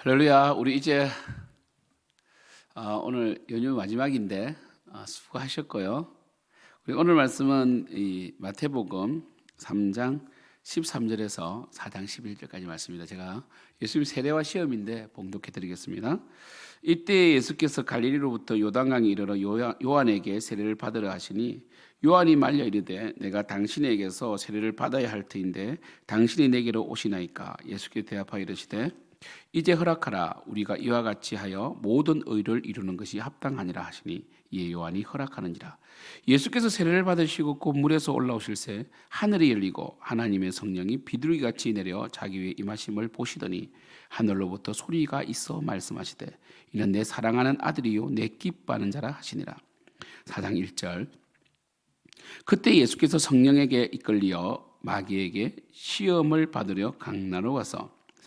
할렐루야. 우리 이제 어, 오늘 연휴 마지막인데 어, 수고하셨고요. 우리 오늘 말씀은 이 마태복음 3장 13절에서 4장 11절까지 말씀입니다. 제가 예수님 세례와 시험인데 봉독해 드리겠습니다. 이때 예수께서 갈릴리로부터 요단강에 이르러 요한에게 세례를 받으라 하시니 요한이 말려 이르되 내가 당신에게서 세례를 받아야 할 터인데 당신이 내게로 오시나이까 예수께 대답하여 이르시되 이제 허락하라. 우리가 이와 같이 하여 모든 의를 이루는 것이 합당하니라 하시니 이에 요한이 허락하는지라. 예수께서 세례를 받으시고 곧 물에서 올라오실새 하늘이 열리고 하나님의 성령이 비둘기 같이 내려 자기 위에 임하심을 보시더니 하늘로부터 소리가 있어 말씀하시되 이는 내 사랑하는 아들이요 내 기뻐하는 자라 하시니라. 사장 1절. 그때 예수께서 성령에게 이끌리어 마귀에게 시험을 받으려 강나로 와서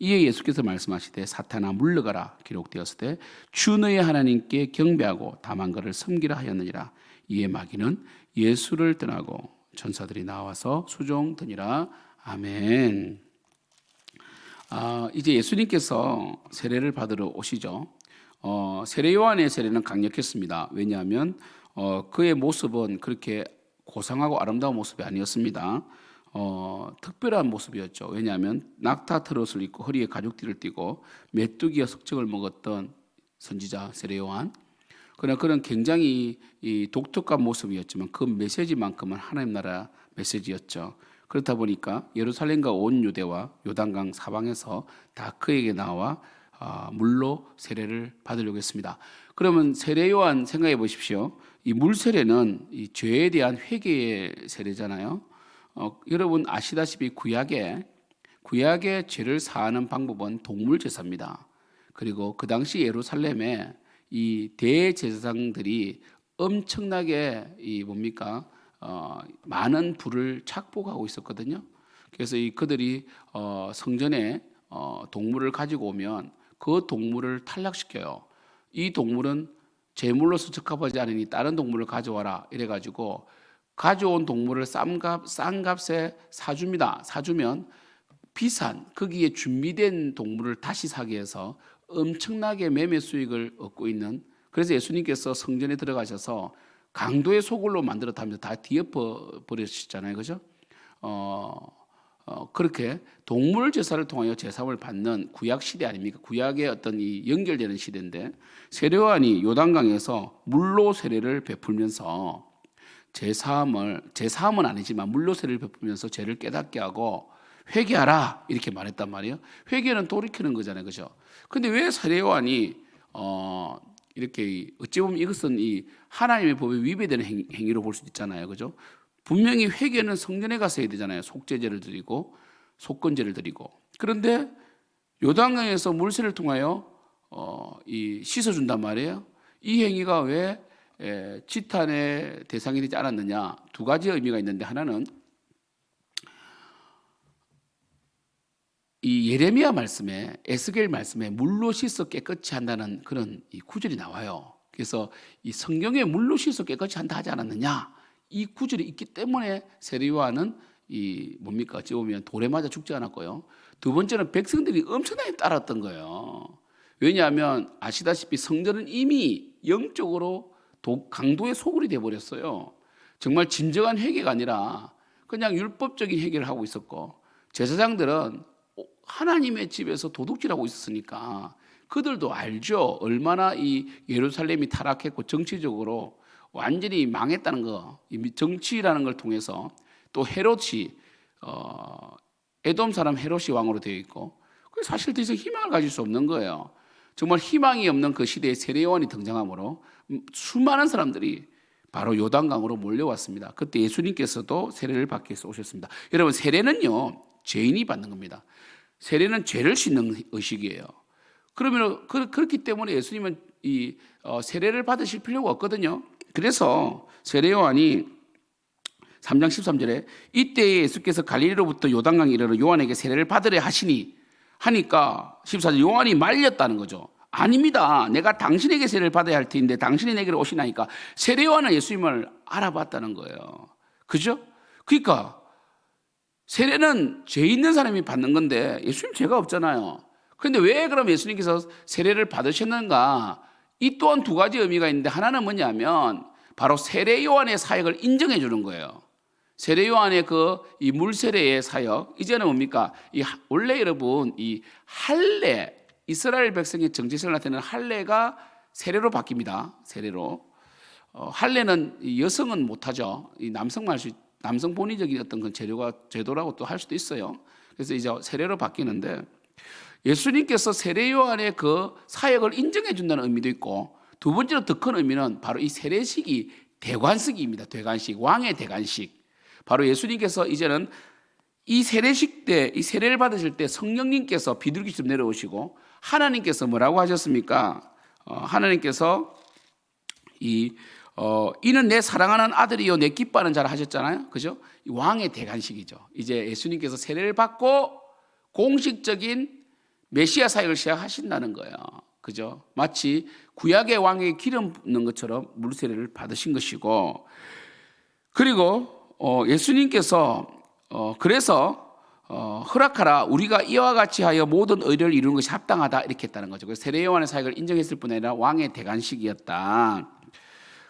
이에 예수께서 말씀하시되 사탄아 물러가라 기록되었을 때주 너의 하나님께 경배하고 다만 그를 섬기라 하였느니라 이에 마귀는 예수를 떠나고 천사들이 나와서 수종 드니라 아멘. 아, 이제 예수님께서 세례를 받으러 오시죠. 어, 세례 요한의 세례는 강력했습니다. 왜냐하면 어, 그의 모습은 그렇게 고상하고 아름다운 모습이 아니었습니다. 어, 특별한 모습이었죠. 왜냐하면 낙타 트롯을 입고 허리에 가죽띠를 띠고 메뚜기와 석정을 먹었던 선지자 세례 요한. 그러나 그런 굉장히 이 독특한 모습이었지만 그 메시지만큼은 하나님 나라 메시지였죠. 그렇다 보니까 예루살렘과 온 유대와 요단강 사방에서 다 그에게 나와 아, 물로 세례를 받으려고 했습니다. 그러면 세례 요한 생각해 보십시오. 이 물 세례는 이 죄에 대한 회개의 세례잖아요. 어, 여러분 아시다시피 구약에 구약의 죄를 사하는 방법은 동물 제사입니다. 그리고 그 당시 예루살렘에 이 대제사장들이 엄청나게 이 뭡니까 어, 많은 불을 착복하고 있었거든요. 그래서 이 그들이 어, 성전에 어, 동물을 가지고 오면 그 동물을 탈락시켜요. 이 동물은 제물로서 적합하지 않으니 다른 동물을 가져와라 이래가지고 가져온 동물을 싼값 싼 값에 사줍니다. 사주면 비싼 거기에 준비된 동물을 다시 사기 위해서 엄청나게 매매 수익을 얻고 있는 그래서 예수님께서 성전에 들어가셔서 강도의 소굴로 만들었다면서 다 뒤엎어 버리셨잖아요, 그죠? 어, 어, 그렇게 동물 제사를 통하여 제사를 받는 구약 시대 아닙니까? 구약의 어떤 이 연결되는 시대인데 세례요한이 요단강에서 물로 세례를 베풀면서 제 사함을 제 사함은 아니지만 물로 세례를 베풀면서 죄를 깨닫게 하고 회개하라 이렇게 말했단 말이에요. 회개는 돌이키는 거잖아요, 그죠? 근데 왜 세례 요한이 어 이렇게 어찌 보면 이것은 이 하나님의 법에 위배되는 행, 행위로 볼 수도 있잖아요, 그죠? 분명히 회개는 성전에 가서 해야 되잖아요. 속죄제를 드리고 속건제를 드리고 그런데 요단강에서 물세를 통하여 어, 이 씻어준단 말이에요. 이 행위가 왜 에, 지탄의 대상이 되지 않았느냐? 두 가지 의미가 있는데 하나는 이 예레미야 말씀에 에스겔 말씀에 물로 씻어 깨끗이 한다는 그런 이 구절이 나와요. 그래서 이 성경에 물로 씻어 깨끗이 한다 하지 않았느냐? 이 구절이 있기 때문에 세리와는 이 뭡니까? 어찌 보면 돌에 맞아 죽지 않았고요. 두 번째는 백성들이 엄청나게 따랐던 거예요. 왜냐하면 아시다시피 성전은 이미 영적으로 도, 강도의 소굴이 돼 버렸어요. 정말 진정한 회개가 아니라 그냥 율법적인 회개를 하고 있었고 제사장들은 하나님의 집에서 도둑질하고 있었으니까 그들도 알죠. 얼마나 이 예루살렘이 타락했고 정치적으로 완전히 망했다는 거. 이 정치라는 걸 통해서 또 헤롯이 어, 에돔 사람 헤롯이 왕으로 되어 있고 그 사실 더 이상 희망을 가질 수 없는 거예요. 정말 희망이 없는 그 시대에 세례요한이 등장함으로 음, 수많은 사람들이 바로 요단강으로 몰려왔습니다. 그때 예수님께서도 세례를 받기 위해서 오셨습니다. 여러분 세례는요 죄인이 받는 겁니다. 세례는 죄를 씻는 의식이에요. 그러면 그, 그렇기 때문에 예수님은 이 어, 세례를 받으실 필요가 없거든요. 그래서 세례 요한이 3장 13절에 이때에 예수께서 갈릴리로부터 요단강 이르러 요한에게 세례를 받으려 하시니 하니까 14절 요한이 말렸다는 거죠. 아닙니다. 내가 당신에게 세례를 받아야 할 텐데 당신이 내게로 오시나니까 세례 요한은 예수님을 알아봤다는 거예요. 그죠? 그러니까 세례는 죄 있는 사람이 받는 건데 예수님 죄가 없잖아요. 그런데 왜 그럼 예수님께서 세례를 받으셨는가? 이 또한 두 가지 의미가 있는데 하나는 뭐냐면 바로 세례 요한의 사역을 인정해 주는 거예요. 세례 요한의 그 이 물세례의 사역 이제는 뭡니까? 이 하- 원래 여러분 이 할례 이스라엘 백성의 정체성을 나타내는 할례가 세례로 바뀝니다. 세례로 어, 할례는 이 여성은 못하죠. 이 남성만 할 수, 남성 본의적인 어떤 그 제도가 제도라고 또 할 수도 있어요. 그래서 이제 세례로 바뀌는데 예수님께서 세례 요한의 그 사역을 인정해 준다는 의미도 있고 두 번째로 더 큰 의미는 바로 이 세례식이 대관식입니다. 대관식 왕의 대관식. 바로 예수님께서 이제는 이 세례식 때, 이 세례를 받으실 때 성령님께서 비둘기처럼 내려오시고 하나님께서 뭐라고 하셨습니까? 어, 하나님께서 이 어, 이는 내 사랑하는 아들이요 내 기뻐하는 자라 하셨잖아요. 그죠? 이 왕의 대관식이죠. 이제 예수님께서 세례를 받고 공식적인 메시아 사역을 시작하신다는 거예요. 그죠? 마치 구약의 왕에게 기름 붓는 것처럼 물세례를 받으신 것이고 그리고 어, 예수님께서 어, 그래서 어, 허락하라 우리가 이와 같이 하여 모든 의를 이루는 것이 합당하다 이렇게 했다는 거죠. 그래서 세례 요한의 사역을 인정했을 뿐 아니라 왕의 대관식이었다.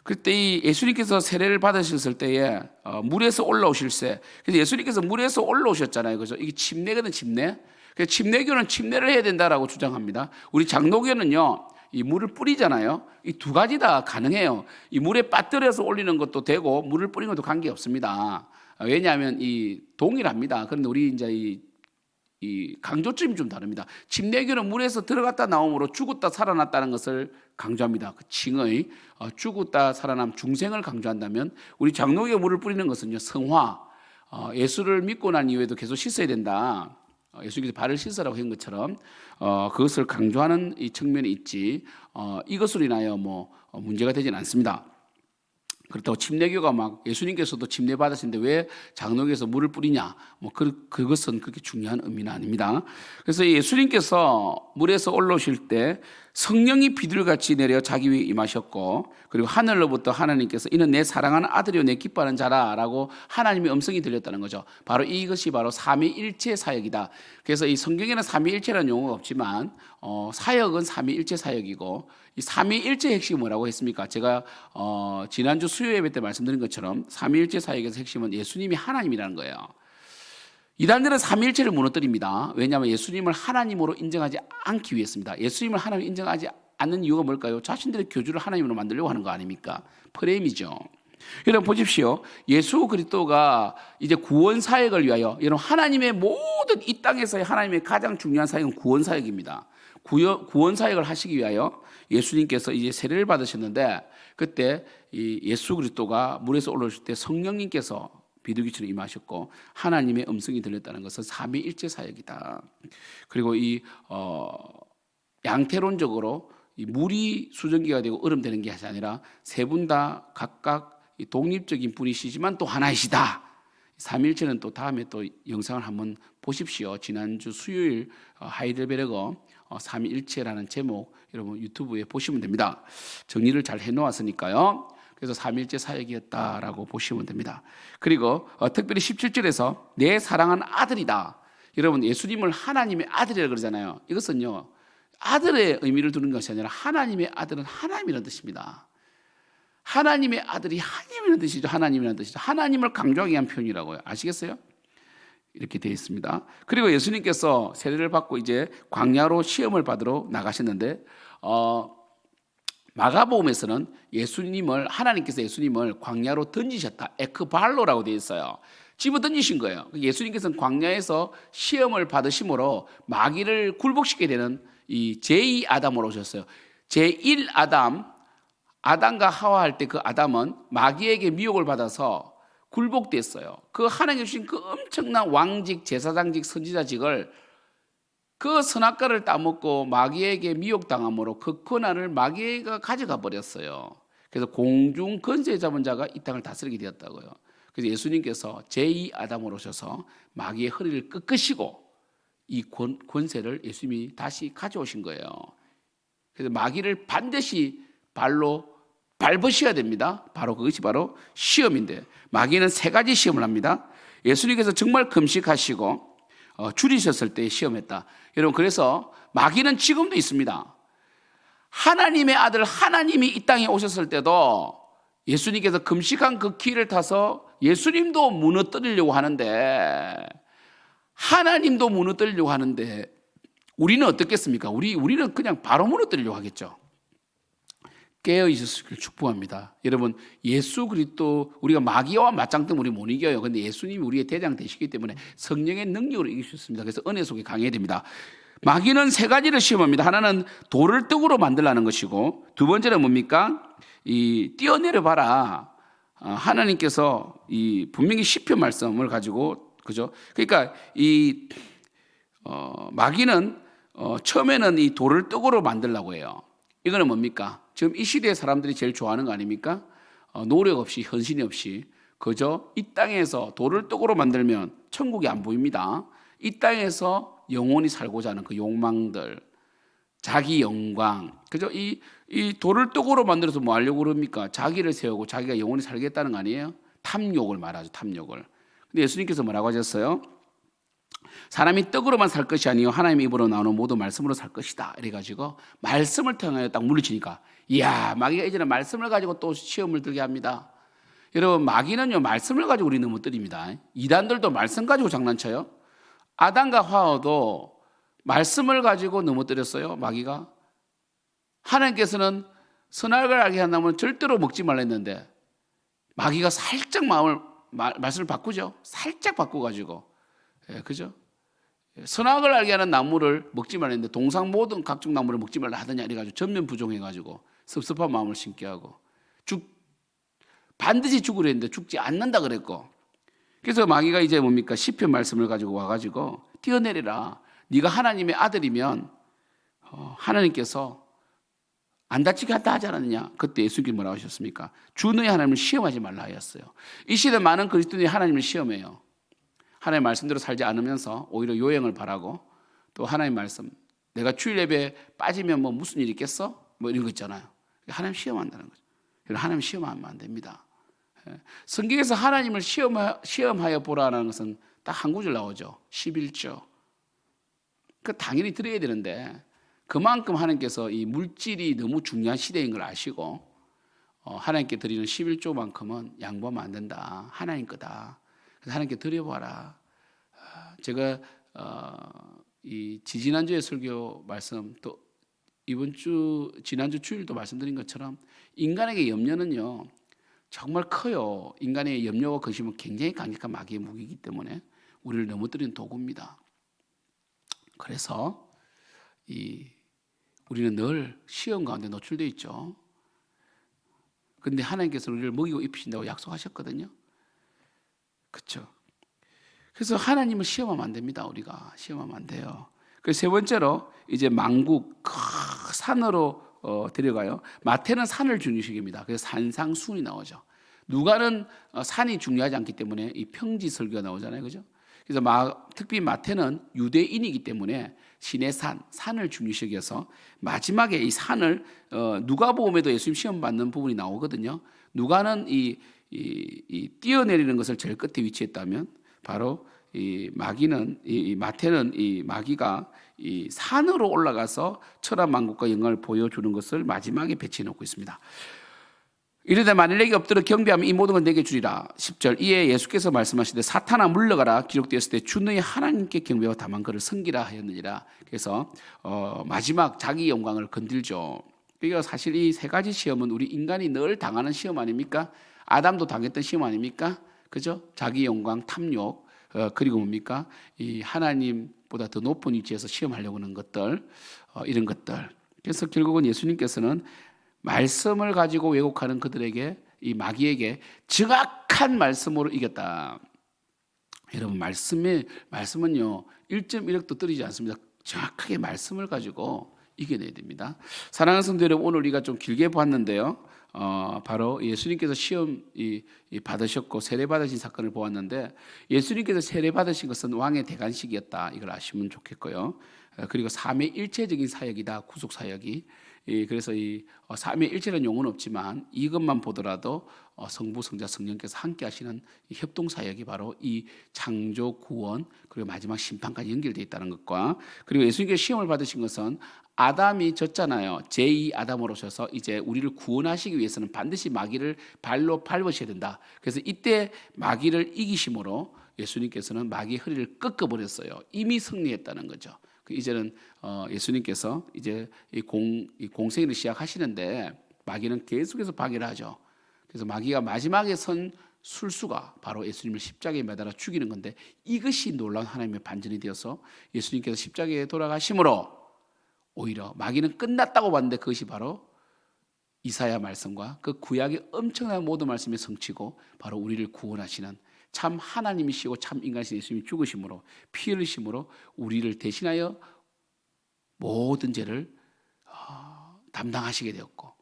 그때 이 예수님께서 세례를 받으셨을 때에 어, 물에서 올라오실 때, 그래서 예수님께서 물에서 올라오셨잖아요, 그죠? 이게 침례거든 침례. 그래서 침례교는 침례를 해야 된다라고 주장합니다. 우리 장로교는요, 이 물을 뿌리잖아요. 이 두 가지 다 가능해요. 이 물에 빠뜨려서 올리는 것도 되고 물을 뿌리는 것도 관계 없습니다. 왜냐하면 이 동일합니다. 그런데 우리 이제 이, 이 강조점이 좀 다릅니다. 침례교는 물에서 들어갔다 나옴으로 죽었다 살아났다는 것을 강조합니다. 그 칭의 어, 죽었다 살아남 중생을 강조한다면 우리 장로교 물을 뿌리는 것은요 성화 어, 예수를 믿고 난 이후에도 계속 씻어야 된다. 어, 예수님께서 발을 씻으라고 한 것처럼 어, 그것을 강조하는 이 측면이 있지 어, 이것으로 인하여 뭐 어, 문제가 되지는 않습니다. 그렇다고 침례교가 막 예수님께서도 침례 받으시는데 왜 장로교에서 물을 뿌리냐? 뭐 그, 그것은 그렇게 중요한 의미는 아닙니다. 그래서 예수님께서 물에서 올라오실 때 성령이 비둘같이 내려 자기 위에 임하셨고 그리고 하늘로부터 하나님께서 이는 내 사랑하는 아들이요 내 기뻐하는 자라라고 하나님의 음성이 들렸다는 거죠. 바로 이것이 바로 삼위일체 사역이다. 그래서 이 성경에는 삼위일체라는 용어가 없지만 어, 사역은 삼위일체 사역이고 이 삼위일체 핵심이 뭐라고 했습니까? 제가 어, 지난주 수요 예배 때 말씀드린 것처럼 삼위일체 사역에서 핵심은 예수님이 하나님이라는 거예요. 이단들은 삼위일체를 무너뜨립니다. 왜냐하면 예수님을 하나님으로 인정하지 않기 위해서입니다. 예수님을 하나님 인정하지 않는 이유가 뭘까요? 자신들의 교주를 하나님으로 만들려고 하는 거 아닙니까? 프레임이죠. 여러분 보십시오. 예수 그리스도가 이제 구원 사역을 위하여 여러분 하나님의 모든 이 땅에서의 하나님의 가장 중요한 사역은 구원 사역입니다. 구원 사역을 하시기 위하여 예수님께서 이제 세례를 받으셨는데 그때 이 예수 그리스도가 물에서 올라오실 때 성령님께서 비둘기처럼 임하셨고 하나님의 음성이 들렸다는 것은 삼위일체 사역이다. 그리고 이 어, 양태론적으로 이 물이 수증기가 되고 얼음 되는 게 아니라 세 분 다 각각 이 독립적인 분이시지만 또 하나이시다. 삼일체는 또 다음에 또 영상을 한번 보십시오. 지난주 수요일 어, 하이델베르거 어, 삼일체라는 제목 여러분 유튜브에 보시면 됩니다. 정리를 잘 해놓았으니까요. 그래서 삼일체 사역이었다라고 보시면 됩니다. 그리고 어, 특별히 17절에서 내 사랑하는 아들이다. 여러분 예수님을 하나님의 아들이라 그러잖아요. 이것은요 아들의 의미를 두는 것이 아니라 하나님의 아들은 하나님이라는 뜻입니다. 하나님의 아들이 하나님이라는 뜻이죠. 하나님이라는 뜻이죠. 하나님을 강조하기 위한 표현이라고요. 아시겠어요? 이렇게 되어 있습니다. 그리고 예수님께서 세례를 받고 이제 광야로 시험을 받으러 나가셨는데 어, 마가복음에서는 예수님을 하나님께서 예수님을 광야로 던지셨다. 에크발로라고 되어 있어요. 집어 던지신 거예요. 예수님께서는 광야에서 시험을 받으심으로 마귀를 굴복시키게 되는 이 제2 아담으로 오셨어요. 제1 아담, 아담과 하와 할 때 그 아담은 마귀에게 미혹을 받아서 굴복됐어요. 그 하나님 주신 그 엄청난 왕직, 제사장직, 선지자직을 그 선악과를 따먹고 마귀에게 미혹당함으로 그 권한을 마귀가 가져가 버렸어요. 그래서 공중 건세 잡은 자가 이 땅을 다스리게 되었다고요. 그래서 예수님께서 제2 아담으로 오셔서 마귀의 허리를 꺾으시고 이 권, 권세를 예수님이 다시 가져오신 거예요. 그래서 마귀를 반드시 발로 밟으셔야 됩니다. 바로 그것이 바로 시험인데 마귀는 세 가지 시험을 합니다. 예수님께서 정말 금식하시고 어, 줄이셨을 때 시험했다. 여러분 그래서 마귀는 지금도 있습니다. 하나님의 아들 하나님이 이 땅에 오셨을 때도 예수님께서 금식한 그 길을 타서 예수님도 무너뜨리려고 하는데 하나님도 무너뜨리려고 하는데 우리는 어떻겠습니까? 우리 우리는 그냥 바로 무너뜨리려고 하겠죠. 깨어 있었을 축복합니다. 여러분 예수 그리스도 우리가 마귀와 맞짱 뜨면 우리 못 이겨요. 근데 예수님이 우리의 대장 되시기 때문에 성령의 능력으로 이길 수 있습니다. 그래서 은혜 속에 강해야 됩니다. 마귀는 세 가지를 시험합니다. 하나는 돌을 떡으로 만들라는 것이고 두 번째는 뭡니까? 이 뛰어내려 봐라. 아, 하나님께서 이 분명히 시편 말씀을 가지고 그죠? 그러니까 이 어, 마귀는 어, 처음에는 이 돌을 떡으로 만들라고 해요. 이거는 뭡니까? 지금 이 시대의 사람들이 제일 좋아하는 거 아닙니까? 어, 노력 없이 헌신 없이 그저 이 땅에서 돌을 떡으로 만들면 천국이 안 보입니다. 이 땅에서 영원히 살고자 하는 그 욕망들, 자기 영광, 그죠? 이, 이 돌을 떡으로 만들어서 뭐 하려고 그럽니까? 자기를 세우고 자기가 영원히 살겠다는 거 아니에요? 탐욕을 말하죠, 탐욕을. 근데 예수님께서 뭐라고 하셨어요? 사람이 떡으로만 살 것이 아니요 하나님 입으로 나오는 모든 말씀으로 살 것이다. 이래 가지고 말씀을 통하여 딱 물리치니까 이야 마귀가 이제는 말씀을 가지고 또 시험을 들게 합니다. 여러분 마귀는요 말씀을 가지고 우리 넘어뜨립니다. 이단들도 말씀 가지고 장난쳐요. 아담과 하와도 말씀을 가지고 넘어뜨렸어요. 마귀가 하나님께서는 선악을 알게 한다면 절대로 먹지 말라 했는데 마귀가 살짝 마음을 말, 말씀을 바꾸죠. 살짝 바꿔 가지고 예, 그죠? 선악을 알게 하는 나무를 먹지 말라 했는데 동상 모든 각종 나무를 먹지 말라 하더냐 이래 가지고 전면 부종해가지고 섭섭한 마음을 심게 하고 죽 반드시 죽으려 했는데 죽지 않는다 그랬고. 그래서 마귀가 이제 뭡니까? 시편 말씀을 가지고 와 가지고 뛰어내리라. 네가 하나님의 아들이면 어, 하나님께서 안 다치게 한다 하지 않았느냐? 그때 예수님이 뭐라고 하셨습니까? 주 너의 하나님을 시험하지 말라 하였어요. 이 시대 많은 그리스도인이 하나님을 시험해요 하나님의 말씀대로 살지 않으면서 오히려 요행을 바라고 또 하나님 말씀 내가 주일 예배에 빠지면 뭐 무슨 일 있겠어? 뭐 이런 거 있잖아요. 하나님 시험한다는 거죠. 하나님 시험하면 안 됩니다. 예. 성경에서 하나님을 시험하, 시험하여 보라는 것은 딱 한 구절 나오죠. 11조. 그 당연히 드려야 되는데 그만큼 하나님께서 이 물질이 너무 중요한 시대인 걸 아시고 어, 하나님께 드리는 11조만큼은 양보하면 안 된다. 하나님 거다. 하나님께 드려봐라. 아, 제가 어, 이 지지난주에 설교 말씀 또 이번 주 지난주 주일도 말씀드린 것처럼 인간에게 염려는요 정말 커요. 인간의 염려와 거심은 굉장히 강력한 마귀의 무기이기 때문에 우리를 넘어뜨리는 도구입니다. 그래서 이 우리는 늘 시험 가운데 노출돼 있죠. 근데 하나님께서 우리를 먹이고 입히신다고 약속하셨거든요. 그렇죠. 그래서 하나님을 시험하면 안 됩니다. 우리가 시험하면 안 돼요. 그세 번째로 이제 망국 산으로 어, 데려가요. 마태는 산을 중요식입니다. 그래서 산상순이 나오죠. 누가는 어, 산이 중요하지 않기 때문에 이 평지 설교가 나오잖아요, 그죠? 그래서 마, 특히 마태는 유대인이기 때문에 신의 산, 산을 중요시 여서 마지막에 이 산을 어, 누가 보험에도 예수님 시험 받는 부분이 나오거든요. 누가는 이, 이, 이 뛰어내리는 것을 제일 끝에 위치했다면 바로 이 마귀는 이, 이 마태는 이 마귀가 이 산으로 올라가서 천하 만국과 영광을 보여주는 것을 마지막에 배치해 놓고 있습니다. 이르되 만일 내게 엎드려 경배하면 이 모든 걸 내게 주리라. 10절 이에 예수께서 말씀하시되 사탄아 물러가라 기록되었을 때주 너희 하나님께 경배하고 다만 그를 섬기라 하였느니라. 그래서 어, 마지막 자기 영광을 건들죠. 그러니까 사실 이 세 가지 시험은 우리 인간이 늘 당하는 시험 아닙니까? 아담도 당했던 시험 아닙니까? 그죠? 자기 영광, 탐욕, 어, 그리고 뭡니까? 이 하나님보다 더 높은 위치에서 시험하려고 하는 것들, 어, 이런 것들. 그래서 결국은 예수님께서는 말씀을 가지고 왜곡하는 그들에게 이 마귀에게 정확한 말씀으로 이겼다. 여러분 말씀의 말씀은요 1.1억도 떨어지지 않습니다. 정확하게 말씀을 가지고 이겨내야 됩니다. 사랑하는 성도 여러분 오늘 우리가 좀 길게 보았는데요. 어, 바로 예수님께서 시험 이, 이 받으셨고 세례 받으신 사건을 보았는데 예수님께서 세례 받으신 것은 왕의 대관식이었다. 이걸 아시면 좋겠고요. 어, 그리고 삼의 일체적인 사역이다. 구속 사역이. 이, 그래서 이 어, 삼의 일체라는 용어는 없지만 이것만 보더라도 어, 성부 성자 성령께서 함께 하시는 이 협동 사역이 바로 이 창조 구원 그리고 마지막 심판까지 연결되어 있다는 것과 그리고 예수님께서 시험을 받으신 것은 아담이 졌잖아요. 제2 아담으로 오셔서 이제 우리를 구원하시기 위해서는 반드시 마귀를 발로 밟으셔야 된다. 그래서 이때 마귀를 이기심으로 예수님께서는 마귀의 허리를 꺾어버렸어요. 이미 승리했다는 거죠. 그 이제는 어, 예수님께서 이제 이 공, 이 공생을 시작하시는데 마귀는 계속해서 방해를 하죠. 그래서 마귀가 마지막에 선 술수가 바로 예수님을 십자가에 매달아 죽이는 건데 이것이 놀라운 하나님의 반전이 되어서 예수님께서 십자가에 돌아가심으로 오히려 마귀는 끝났다고 봤는데 그것이 바로 이사야 말씀과 그 구약의 엄청난 모든 말씀의 성취고 바로 우리를 구원하시는 참 하나님이시고 참 인간이신 예수님이 죽으심으로 피 흘리심으로 우리를 대신하여 모든 죄를 어, 담당하시게 되었고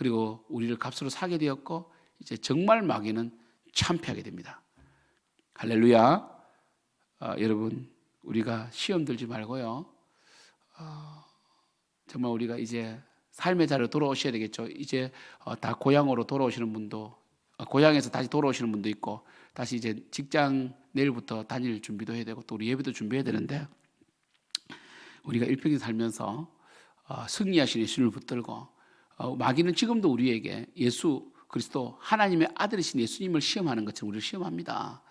그리고 우리를 값으로 사게 되었고 이제 정말 마귀는 참패하게 됩니다. 할렐루야. 어, 여러분 우리가 시험 들지 말고요. 어, 정말 우리가 이제 삶의 자리로 돌아오셔야 되겠죠. 이제 어, 다 고향으로 돌아오시는 분도 어, 고향에서 다시 돌아오시는 분도 있고 다시 이제 직장 내일부터 다닐 준비도 해야 되고 또 우리 예배도 준비해야 되는데 우리가 일평생 살면서 어, 승리하신 예수님을 붙들고 어, 마귀는 지금도 우리에게 예수 그리스도 하나님의 아들이신 예수님을 시험하는 것처럼 우리를 시험합니다.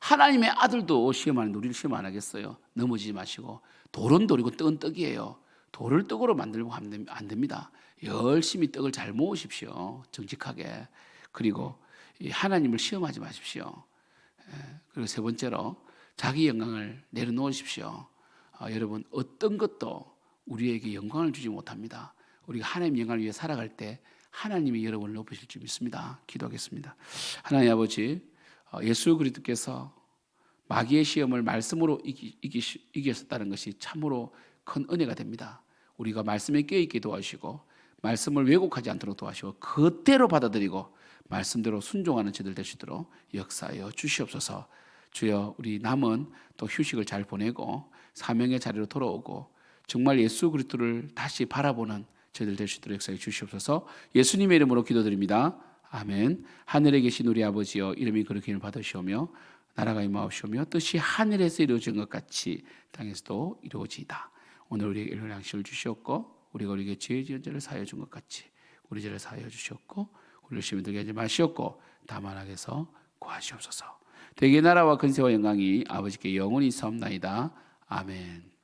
하나님의 아들도 시험하는데 우리를 시험 안 하겠어요. 넘어지지 마시고 돌은 돌이고 떡은 떡이에요. 돌을 떡으로 만들고 안 됩니다. 열심히 떡을 잘 모으십시오. 정직하게. 그리고 이 하나님을 시험하지 마십시오. 예, 그리고 세 번째로 자기 영광을 내려놓으십시오. 아, 여러분 어떤 것도 우리에게 영광을 주지 못합니다. 우리가 하나님 영광을 위해 살아갈 때 하나님이 여러분을 높으실 줄 믿습니다. 기도하겠습니다. 하나님 아버지 어, 예수 그리스도께서 마귀의 시험을 말씀으로 이기, 이기, 이겼었다는 것이 참으로 큰 은혜가 됩니다. 우리가 말씀에 깨있게 도와주시고 말씀을 왜곡하지 않도록 도와주시고 그대로 받아들이고 말씀대로 순종하는 저들 되시도록 역사하여 주시옵소서. 주여 우리 남은 또 휴식을 잘 보내고 사명의 자리로 돌아오고 정말 예수 그리스도를 다시 바라보는 저희들 될 수 있도록 역사해 주시옵소서. 예수님의 이름으로 기도드립니다. 아멘. 하늘에 계신 우리 아버지여 이름이 그렇게 를 받으시오며 나라가 임하옵시오며 뜻이 하늘에서 이루어진 것 같이 땅에서도 이루어지이다. 오늘 우리에게 일용 양식을 주시옵고 우리가 우리에게 죄 지은 죄를 사하여 준 것 같이 우리 죄를 사하여 주시옵고 우리를 시험에 들게 하지 마시옵고 다만 악에서 구하시옵소서. 대개 나라와 근세와 영광이 아버지께 영원히 섬나이다. 아멘.